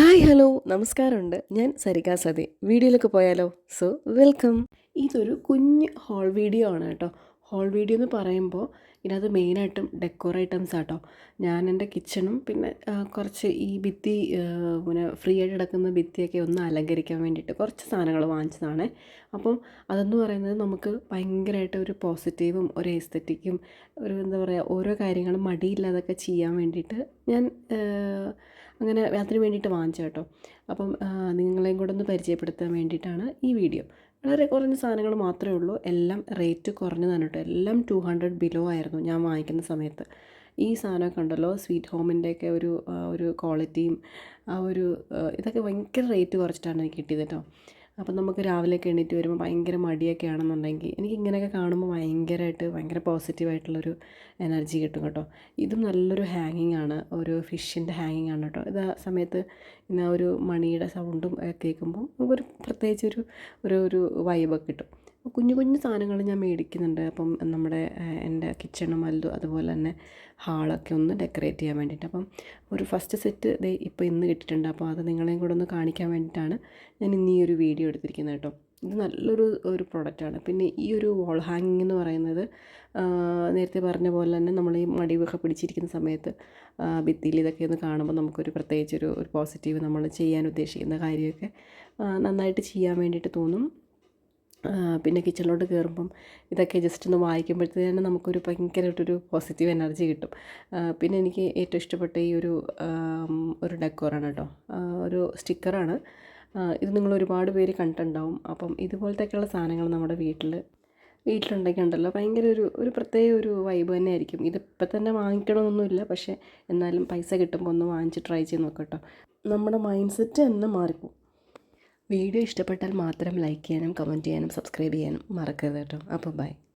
Hi hello. നമസ്കാരമുണ്ട്. ഞാൻ സരിക സതി. വീഡിയോയിലേക്ക് പോയാലോ? So welcome. ഇതൊരു കുഞ്ഞ് ഹോൾ വീഡിയോ ആണ് കേട്ടോ. ഹോൾ വീഡിയോ എന്ന് പറയുമ്പോൾ ഇതിനകത്ത് മെയിനായിട്ടും ഡെക്കോർ ഐറ്റംസ് ആട്ടോ. ഞാൻ എന്റെ കിച്ചണും പിന്നെ കുറച്ച് ഈ ഭിത്തി പിന്നെ ഫ്രീ ആയിട്ട് കിടക്കുന്ന ഭിത്തിയൊക്കെ ഒന്ന് അലങ്കരിക്കാൻ വേണ്ടിയിട്ട് കുറച്ച് സാധനങ്ങൾ വാങ്ങിച്ചതാണ്. അപ്പം അതെന്ന് പറയുന്നത് നമുക്ക് ഭയങ്കരമായിട്ട് ഒരു പോസിറ്റീവും ഒരു എസ്തറ്റിക്കും ഒരു എന്താ പറയുക ഓരോ കാര്യങ്ങളും മടിയില്ലാതൊക്കെ ചെയ്യാൻ വേണ്ടിയിട്ട് ഞാൻ അങ്ങനെ അതിന് വേണ്ടിയിട്ട് വാങ്ങിച്ചു കേട്ടോ അപ്പം നിങ്ങളെയും കൂടെ ഒന്ന് പരിചയപ്പെടുത്താൻ വേണ്ടിയിട്ടാണ് ഈ വീഡിയോ വളരെ കുറഞ്ഞ സാധനങ്ങൾ മാത്രമേ ഉള്ളൂ. എല്ലാം റേറ്റ് കുറഞ്ഞതാണ് കേട്ടോ. എല്ലാം ടു ഹൺഡ്രഡ് ബിലോ ആയിരുന്നു ഞാൻ വാങ്ങിക്കുന്ന സമയത്ത്. ഈ സാധനമൊക്കെ ഉണ്ടല്ലോ സ്വീറ്റ് ഹോമിന്റെയൊക്കെ ഒരു ഒരു ക്വാളിറ്റിയും ആ ഒരു ഇതൊക്കെ ഭയങ്കര റേറ്റ് കുറച്ചിട്ടാണ് എനിക്ക് കിട്ടിയത് കേട്ടോ. അപ്പം നമുക്ക് രാവിലെയൊക്കെ എണീറ്റ് വരുമ്പോൾ ഭയങ്കര മടിയൊക്കെ ആണെന്നുണ്ടെങ്കിൽ എനിക്ക് ഇങ്ങനെയൊക്കെ കാണുമ്പോൾ ഭയങ്കരമായിട്ട് ഭയങ്കര പോസിറ്റീവായിട്ടുള്ളൊരു എനർജി കിട്ടും കേട്ടോ. ഇതും നല്ലൊരു ഹാങ്ങിങ് ആണ് ഒരു ഫിഷിന്റെ ഹാങ്ങിങ് ആണ് കേട്ടോ. ഇത് ആ സമയത്ത് ഇങ്ങനെ ഒരു മണിയുടെ സൗണ്ടും കേൾക്കുമ്പോൾ നമുക്കൊരു പ്രത്യേകിച്ചൊരു ഒരു ഒരു വൈബൊക്കെ കിട്ടും. അപ്പോൾ കുഞ്ഞു കുഞ്ഞു സാധനങ്ങൾ ഞാൻ മേടിക്കുന്നുണ്ട്. അപ്പം നമ്മുടെ എന്റെ കിച്ചണും അല്ലു അതുപോലെ തന്നെ ഹാളൊക്കെ ഒന്ന് ഡെക്കറേറ്റ് ചെയ്യാൻ വേണ്ടിയിട്ട്. അപ്പം ഒരു ഫസ്റ്റ് സെറ്റ് ദേ ഇപ്പോൾ ഇന്ന് കിട്ടിയിട്ടുണ്ട്. അപ്പോൾ അത് നിങ്ങളെയും കൂടെ ഒന്ന് കാണിക്കാൻ വേണ്ടിയിട്ടാണ് ഞാൻ ഇന്ന് ഈ ഒരു വീഡിയോ എടുത്തിരിക്കുന്നത് കേട്ടോ. ഇത് നല്ലൊരു ഒരു പ്രൊഡക്റ്റാണ് പിന്നെ ഈ ഒരു വോൾ ഹാങ്ങിങ് എന്ന് പറയുന്നത് നേരത്തെ പറഞ്ഞ പോലെ തന്നെ നമ്മൾ ഈ മടിവൊക്കെ പിടിച്ചിരിക്കുന്ന സമയത്ത് ഭിത്തിയിൽ ഇതൊക്കെ ഒന്ന് കാണുമ്പോൾ നമുക്കൊരു പ്രത്യേകിച്ചൊരു ഒരു പോസിറ്റീവ് നമ്മൾ ചെയ്യാൻ ഉദ്ദേശിക്കുന്ന കാര്യമൊക്കെ നന്നായിട്ട് ചെയ്യാൻ വേണ്ടിയിട്ട് തോന്നും. പിന്നെ കിച്ചണിലോട്ട് കയറുമ്പം ഇതൊക്കെ ജസ്റ്റ് ഒന്ന് വായിക്കുമ്പോഴത്തേനും നമുക്കൊരു ഭയങ്കരമായിട്ടൊരു പോസിറ്റീവ് എനർജി കിട്ടും. പിന്നെ എനിക്ക് ഏറ്റവും ഇഷ്ടപ്പെട്ട ഈ ഒരു ഒരു ഡെക്കോറാണ് കേട്ടോ. ഒരു സ്റ്റിക്കറാണ് ഇത് നിങ്ങൾ ഒരുപാട് പേര് കണ്ടിട്ടുണ്ടാവും. അപ്പം ഇതുപോലത്തെയൊക്കെയുള്ള സാധനങ്ങൾ നമ്മുടെ വീട്ടിൽ വീട്ടിലുണ്ടെങ്കിൽ ഉണ്ടല്ലോ. ഭയങ്കര ഒരു ഒരു പ്രത്യേക ഒരു വൈബ് തന്നെ ആയിരിക്കും. ഇതിപ്പോൾ തന്നെ വാങ്ങിക്കണമെന്നൊന്നുമില്ല. പക്ഷേ എന്നാലും പൈസ കിട്ടുമ്പോൾ ഒന്ന് വാങ്ങിച്ച് ട്രൈ ചെയ്ത് നോക്കട്ടോ നമ്മുടെ മൈൻഡ് സെറ്റ് തന്നെ മാറിപ്പോകും വീഡിയോ ഇഷ്ടപ്പെട്ടാൽ മാത്രം ലൈക്ക് ചെയ്യാനും കമന്റ് ചെയ്യാനും സബ്സ്ക്രൈബ് ചെയ്യാനും മറക്കരുത് കേട്ടോ. അപ്പോൾ ബൈ